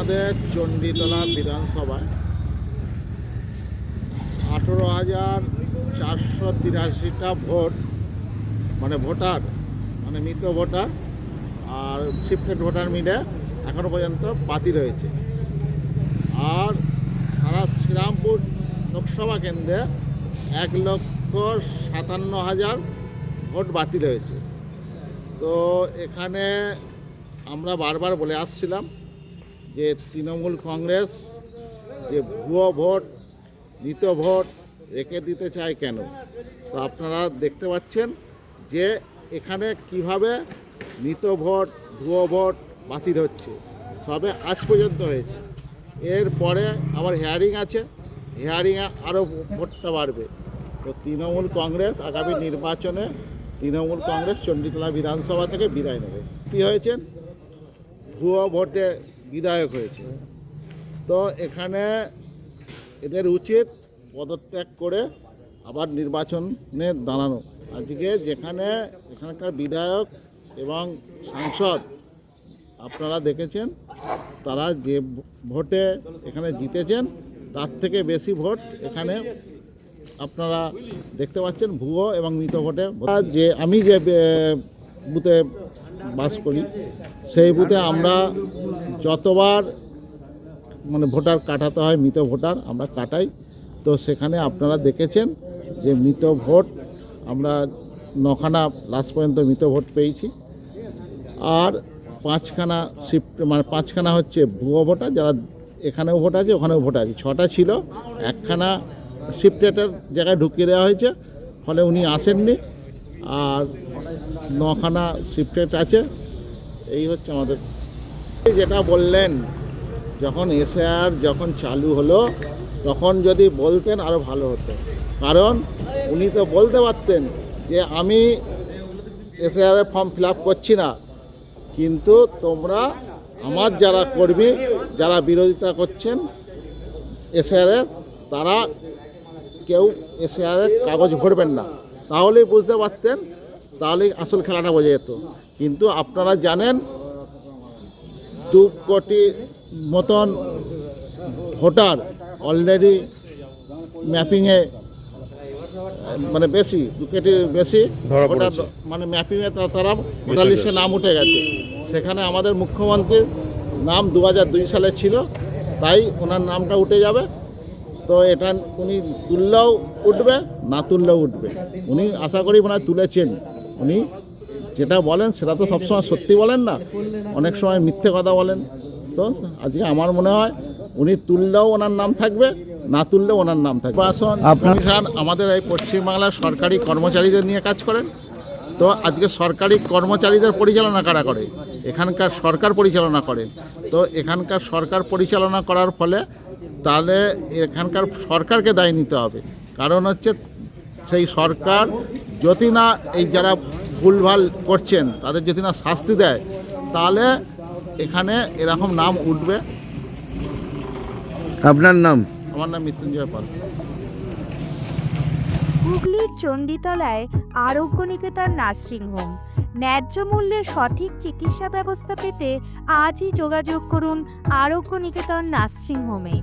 আমাদের চণ্ডীতলা বিধানসভায় আঠেরো হাজার চারশো তিরাশিটা ভোট মানে ভোটার মানে মৃত ভোটার আর শিফটেড ভোটার মিলে এখনও পর্যন্ত বাতিল হয়েছে। আর সারা শ্রীরামপুর লোকসভা কেন্দ্রে এক লক্ষ সাতান্ন হাজার ভোট বাতিল হয়েছে। তো এখানে আমরা বারবার বলে আসছিলাম যে তৃণমূল কংগ্রেস, যে ভুয়ো ভোট মৃত ভোট রেখে দিতে চায় কেন? তো আপনারা দেখতে পাচ্ছেন যে এখানে কীভাবে মৃত ভোট, ভুয়ো ভোট বাতিল হচ্ছে। সবে আজ পর্যন্ত হয়েছে। এরপরে আবার হেয়ারিং আছে। হেয়ারিংয়ে আরও ভোটটা বাড়বে। তো তৃণমূল কংগ্রেস আগামী নির্বাচনে তৃণমূল কংগ্রেস চণ্ডীতলা বিধানসভা থেকে বিদায় নেবে। কী হয়েছেন ভুয়ো ভোটে বিধায়ক হয়েছে। তো এখানে এদের উচিত পদত্যাগ করে আবার নির্বাচনে দাঁড়ানো। আজকে যেখানে এখানকার বিধায়ক এবং সাংসদ আপনারা দেখেছেন, তারা যে ভোটে এখানে জিতেছেন, তার থেকে বেশি ভোট এখানে আপনারা দেখতে পাচ্ছেন, ভুয়ো এবং মৃত ভোটে। যে আমি যে বুথে বাস করি। সেই বুথে আমরা যতবার মানে ভোটার কাটাতে হয় মৃত ভোটার আমরা কাটাই। তো সেখানে আপনারা দেখেছেন যে মৃত ভোট আমরা নখানা লাস্ট পর্যন্ত মৃত ভোট পেয়েছি। আর পাঁচখানা শিফট মানে পাঁচখানা হচ্ছে ভুয়ো ভোটার, যারা এখানেও ভোট আছে, ওখানেও ভোট আছে। ছটা ছিল, একখানা শিফটেটের জায়গায় ঢুকিয়ে দেওয়া হয়েছে, ফলে উনি আসেননি। আর নখানা শিফটেড আছে। এই হচ্ছে আমাদের। যেটা বললেন, যখন এসআর যখন চালু হলো, তখন যদি বলতেন আরও ভালো হতো। কারণ উনি তো বলতে পারতেন যে, আমি এসআর ফর্ম ফিল করছি না। কিন্তু তোমরা আমার যারা কর্মী, যারা বিরোধিতা করছেন এসআরের তারা কেউ এসআরের কাগজ ভরবেন না। তাহলেই বুঝতে পারতেন তাহলেই আসল খেলাটা বোঝা যেত। কিন্তু আপনারা জানেন দু কোটি মতন ভোটার অলরেডি ম্যাপিংয়ে মানে বেশি দু কোটির বেশি ভোটার মানে ম্যাপিংয়ে তারা তারা ভোটার লিস্টে নাম উঠে গেছে। সেখানে আমাদের মুখ্যমন্ত্রীর নাম দু দুই সালে ছিল তাই ওনার নামটা উঠে যাবে। তো এটা উনি তুললেও উঠবে না তুললেও উঠবে। উনি আশা করি মনে হয় তুলেছেন। উনি যেটা বলেন সেটা তো সবসময় সত্যি বলেন না অনেক সময় মিথ্যে কথা বলেন। তো আজকে আমার মনে হয় উনি তুললেও ওনার নাম থাকবে না তুললেও ওনার নাম থাকবে। আসন কমিশন আমাদের এই পশ্চিমবাংলার সরকারি কর্মচারীদের নিয়ে কাজ করেন। তো আজকে সরকারি কর্মচারীদের পরিচালনা কারা করে? এখানকার সরকার পরিচালনা করে তো এখানকার সরকার পরিচালনা করার ফলে তাহলে এখানকার সরকারকে দায় নিতে হবে। কারণ হচ্ছে সেই সরকার যদি না এই যারা ভুলভাল করছেন তাদের যদি না শাস্তি দেয় তাহলে এখানে এরকম নাম উঠবে। আপনার নাম? আমার নাম মৃত্যুঞ্জয় পাল। হুগলির চণ্ডীতলায় আরোগ্য নিকেতন নার্সিংহোম ন্যায্য মূল্যে সঠিক চিকিৎসা ব্যবস্থা পেতে আজই যোগাযোগ করুন আরোগ্য নিকেতন নার্সিংহোমে